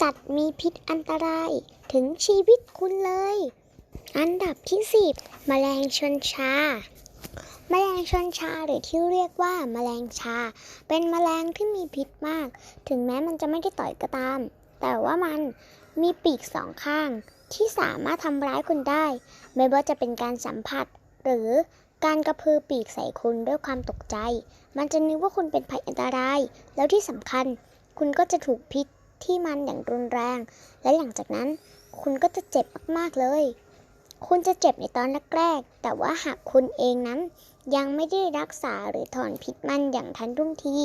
สัตว์มีพิษอันตรายถึงชีวิตคุณเลย อันดับที่สิบแมลงชนชา แมลงชนชาหรือที่เรียกว่า แมลงชา เป็นแมลงที่มีพิษมาก ถึงแม้มันจะไม่ได้ต่อยก็ตาม แต่ว่ามันมีปีกสองข้าง ที่สามารถทำร้ายคุณได้ ไม่ว่าจะเป็นการสัมผัส หรือการกระพือปีกใส่คุณด้วยความตกใจ มันจะนึกว่าคุณเป็นภัยอันตราย แล้วที่สำคัญ คุณก็จะถูกพิษ ที่มันอย่างรุนแรง และหลังจากนั้นคุณก็จะเจ็บมากๆเลย คุณจะเจ็บในตอนแรกๆ แต่ว่าหากคุณเองนั้น ยังไม่ได้รักษาหรือถอนพิษมันอย่างทันท่วงที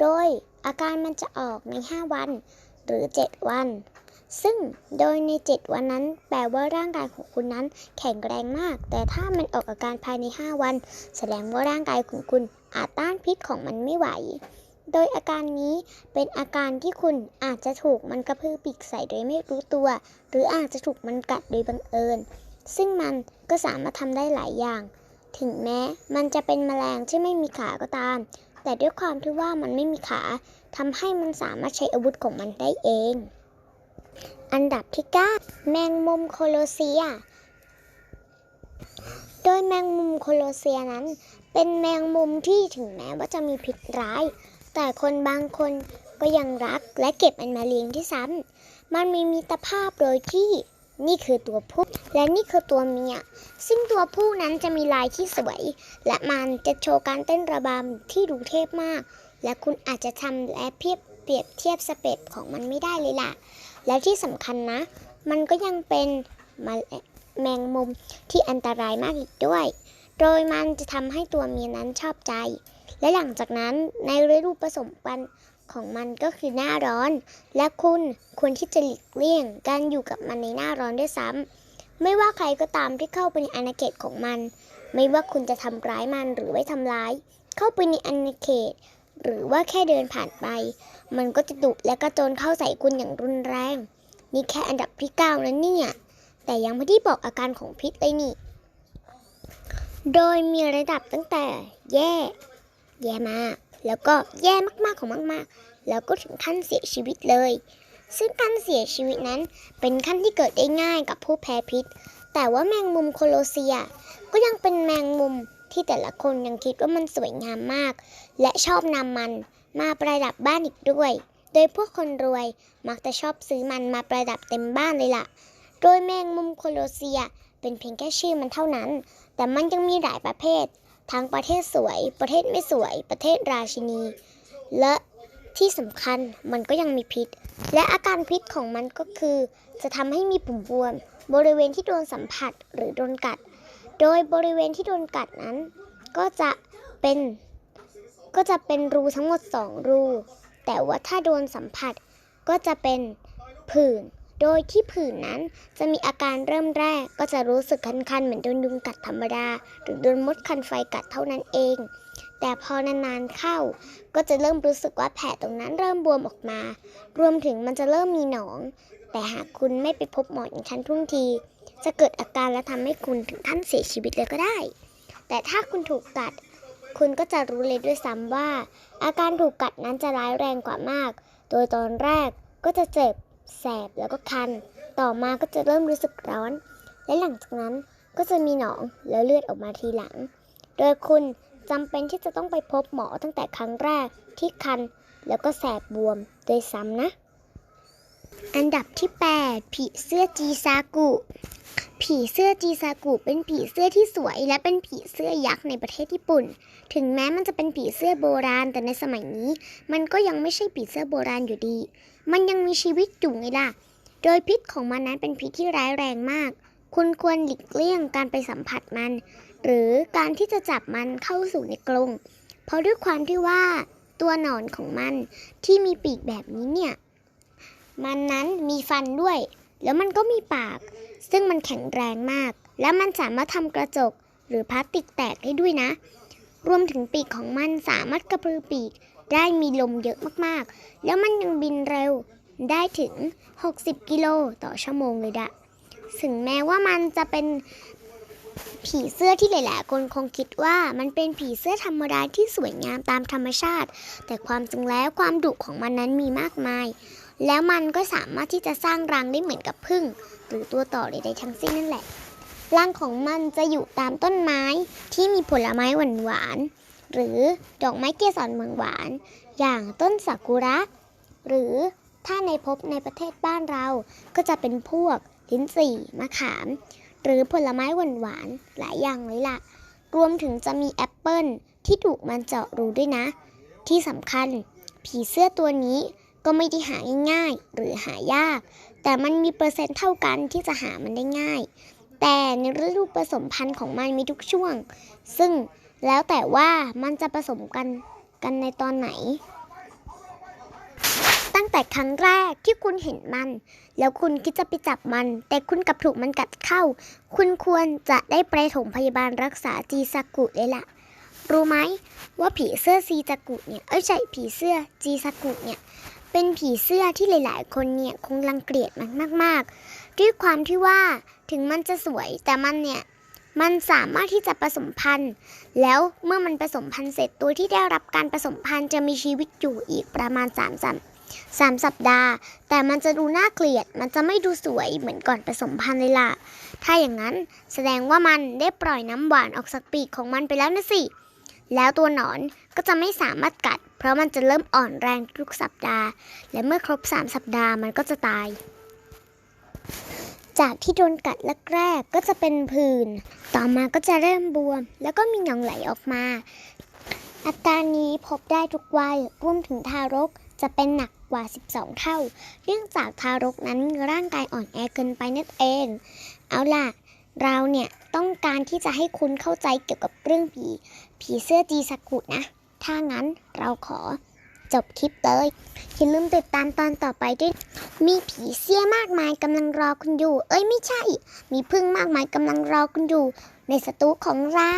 โดยอาการมันจะออกใน 5 วัน หรือ 7 วัน ซึ่งโดยใน 7 วันนั้น แปลว่าร่างกายของคุณนั้นแข็งแรงมาก แต่ถ้ามันออกอาการภายใน 5 วัน แสดงว่าร่างกายของคุณอาจต้านพิษของมันไม่ไหว โดยอาการนี้เป็นอาการที่คุณอาจจะถูกมันกระพือปีกใส่โดยไม่รู้ตัว หรืออาจจะถูกมันกัดโดยบังเอิญ ซึ่งมันก็สามารถทำได้หลายอย่าง ถึงแม้มันจะเป็นแมลงที่ไม่มีขาก็ตาม แต่ด้วยความที่ว่ามันไม่มีขาทำให้มันสามารถใช้อาวุธของมันได้เอง อันดับที่ 9 แมงมุมโคโลเซีย โดยแมงมุมโคโลเซียนั้น เป็นแมงมุมที่ถึงแม้ว่าจะมีพิษร้าย แต่คนบางคนก็ยังรักและเก็บมันมาเลี้ยงที่ซ้ำมันมีมิตรภาพโดยที่นี่คือตัวผู้และนี่คือตัวเมีย ซึ่งตัวผู้นั้นจะมีลายที่สวย และมันจะโชว์การเต้นระบำที่ดูเทพมาก และคุณอาจจะทำและเพียบเปรียบเทียบสเปปของมันไม่ได้เลยล่ะ และที่สำคัญนะ มันก็ยังเป็นแมแมงมุมที่อันตรายมากอีกด้วย โดยมันจะทำให้ตัวเมียนั้นชอบใจ และหลังจากนั้นในฤดูผสมพันธุ์ของมันก็คือหน้าร้อน และคุณควรที่จะหลีกเลี่ยงการอยู่กับมันในหน้าร้อนด้วยซ้ำไม่ว่าใครก็ตามที่เข้าไปในอาณาเขตของมัน ไม่ว่าคุณจะทำร้ายมันหรือไม่ทำร้าย เข้าไปในอาณาเขต หรือว่าแค่เดินผ่านไป มันก็จะดุและกระโจนเข้าใส่คุณอย่างรุนแรง นี่แค่อันดับที่เก้านะเนี่ยแต่ยังไม่ได้บอกอาการของพิษเลยนี่ โดยมีระดับตั้งแต่แย่ แย่มาก แล้วก็แย่มากๆของมากๆ แล้วก็ถึงขั้นเสียชีวิตเลย ซึ่งการเสียชีวิตนั้นเป็นขั้นที่เกิดได้ง่ายกับผู้แพ้พิษ แต่ว่าแมงมุมโคโลเซีย ก็ยังเป็นแมงมุมที่แต่ละคนยังคิดว่ามันสวยงามมาก และชอบนำมันมาประดับบ้านอีกด้วย โดยพวกคนรวยมักจะชอบซื้อมันมาประดับเต็มบ้านเลยล่ะ โดยแมงมุมโคโลเซียเป็นเพียงแค่ชื่อมันเท่านั้น แต่มันยังมีหลายประเภท ทั้งประเทศสวย ประเทศไม่สวย ประเทศราชินี และที่สำคัญมันก็ยังมีพิษ และอาการพิษของมันก็คือ จะทำให้มีปุ่มบวม บริเวณที่โดนสัมผัสหรือโดนกัด โดยบริเวณที่โดนกัดนั้น ก็จะเป็น ก็จะเป็นรูทั้งหมด 2 รู แต่ว่าถ้าโดนสัมผัสก็จะเป็นผื่น โดยที่ผื่นนั้นจะมีอาการเริ่มแรกก็จะรู้สึกคันๆ เหมือนโดนยุงกัดธรรมดา หรือโดนมดคันไฟกัดเท่านั้นเอง แต่พอนานๆเข้า ก็จะเริ่มรู้สึกว่าแผลตรงนั้นเริ่มบวมออกมา รวมถึงมันจะเริ่มมีหนอง แต่หากคุณไม่ไปพบหมออย่างทันท่วงที จะเกิดอาการและทำให้คุณถึงขั้นเสียชีวิตเลยก็ได้ แต่ถ้าคุณถูกกัด คุณก็จะรู้เลยด้วยซ้ำว่า อาการถูกกัดนั้นจะร้ายแรงกว่ามาก โดยตอนแรกก็จะเจ็บ แสบแล้วก็คัน ต่อมาก็จะเริ่มรู้สึกร้อน และหลังจากนั้นก็จะมีหนองแล้วเลือดออกมาทีหลัง โดยคุณจำเป็นที่จะต้องไปพบหมอตั้งแต่ครั้งแรกที่คันแล้วก็แสบบวมโดยซ้ำนะ อันดับที่ 8 ผีเสื้อจีซากุ ผีเสื้อจีซากุเป็นผีเสื้อที่สวย และเป็นผีเสื้อยักษ์ในประเทศญี่ปุ่น ถึงแม้มันจะเป็นผีเสื้อโบราณ แต่ในสมัยนี้ มันก็ยังไม่ใช่ผีเสื้อโบราณอยู่ดี มันยังมีชีวิตอยู่ไงล่ะ โดยพิษของมันนั้นเป็นพิษที่ร้ายแรงมาก คุณควรหลีกเลี่ยงการไปสัมผัสมัน หรือการที่จะจับมันเข้าสู่ในกรง เพราะด้วยความที่ว่าตัวหนอนของมันที่มีปีกแบบนี้เนี่ย มันนั้นมีฟันด้วย แล้วมันก็มีปาก ซึ่งมันแข็งแรงมาก และมันสามารถทำกระจกหรือพลาสติกแตกได้ด้วยนะ รวมถึงปีกของมันสามารถกระพือปีก ได้มีลมเยอะมากๆ แล้วมันยังบินเร็วได้ถึง 60 กิโลต่อชั่วโมงเลยดะถึงแม้ว่ามันจะเป็นผีเสื้อที่หลายๆคนคงคิดว่ามันเป็นผีเสื้อธรรมดาที่สวยงามตามธรรมชาติ แต่ความจริงแล้วความดุของมันนั้นมีมากมาย แล้วมันก็สามารถที่จะสร้างรังได้เหมือนกับผึ้งหรือตัวต่อใดๆทั้งสิ้นนั่นแหละรังของมันจะอยู่ตามต้นไม้ที่มีผลไม้หวานๆ หรือดอกไม้เกสรเมืองหวาน อย่างต้นซากุระ หรือถ้าในพบในประเทศบ้านเราก็จะเป็นพวกลิ้นจี่มะขาม หรือผลไม้หวานๆหลายอย่างเลยล่ะ รวมถึงจะมีแอปเปิลที่ถูกมันเจาะรูด้วยนะ ที่สำคัญ ผีเสื้อตัวนี้ก็ไม่ได้หาง่ายๆหรือหายาก แต่มันมีเปอร์เซ็นต์เท่ากันที่จะหามันได้ง่าย แต่ในฤดูผสมพันธุ์ของมันมีทุกช่วง ซึ่ง แล้วแต่ว่ามันจะผสมกันกันในตอนไหน ตั้งแต่ครั้งแรกที่คุณเห็นมัน แล้วคุณคิดจะไปจับมัน แต่คุณกลับถูกมันกัดเข้า คุณควรจะได้ไปถมพยาบาลรักษาจีซากุเลยล่ะ รู้ไหมว่าผีเสื้อซีจากุเนี่ย เอ้ยใช่ผีเสื้อจีซากุเนี่ยเป็นผีเสื้อที่หลาย ๆ คนเนี่ยคงรังเกียจมันมาก ๆ ด้วยความที่ว่าถึงมันจะสวยแต่มันเนี่ย มันสามารถที่จะผสมพันธุ์ แล้วเมื่อมันผสมพันธุ์เสร็จตัวที่ได้รับการผสมพันธุ์จะมีชีวิตอยู่อีกประมาณ3ามสามสามสัปดาห์ แต่มันจะดูน่าเกลียด มันจะไม่ดูสวยเหมือนก่อนผสมพันธุ์เลยล่ะ ถ้าอย่างนั้นแสดงว่ามันได้ปล่อยน้ำหวานออกจากปีกของมันไปแล้วนะสิ แล้วตัวหนอนก็จะไม่สามารถกัด เพราะมันจะเริ่มอ่อนแรงทุกสัปดาห์ และเมื่อครบ 3 สัปดาห์มันก็จะตาย จากที่โดนกัดแรกๆก็จะเป็นผื่น ต่อมาก็จะเริ่มบวม แล้วก็มีหนองไหลออกมา อาการนี้พบได้ทุกวัยรวมถึงทารกจะเป็นหนักกว่า 12 เท่า เนื่องจากทารกนั้นมีร่างกายอ่อนแอเกินไปนั่นเอง เอาล่ะ เราเนี่ยต้องการที่จะให้คุณเข้าใจเกี่ยวกับเรื่องผี ผีเสื้อจีสกุนะ ถ้างั้นเราขอ จบคลิปเลย อย่าลืมติดตามตอนต่อไปด้วย มีผีเสี้ยมากมายกำลังรอคุณอยู่ เอ้ยไม่ใช่ มีพึ่งมากมายกำลังรอคุณอยู่ ในสตูของเรา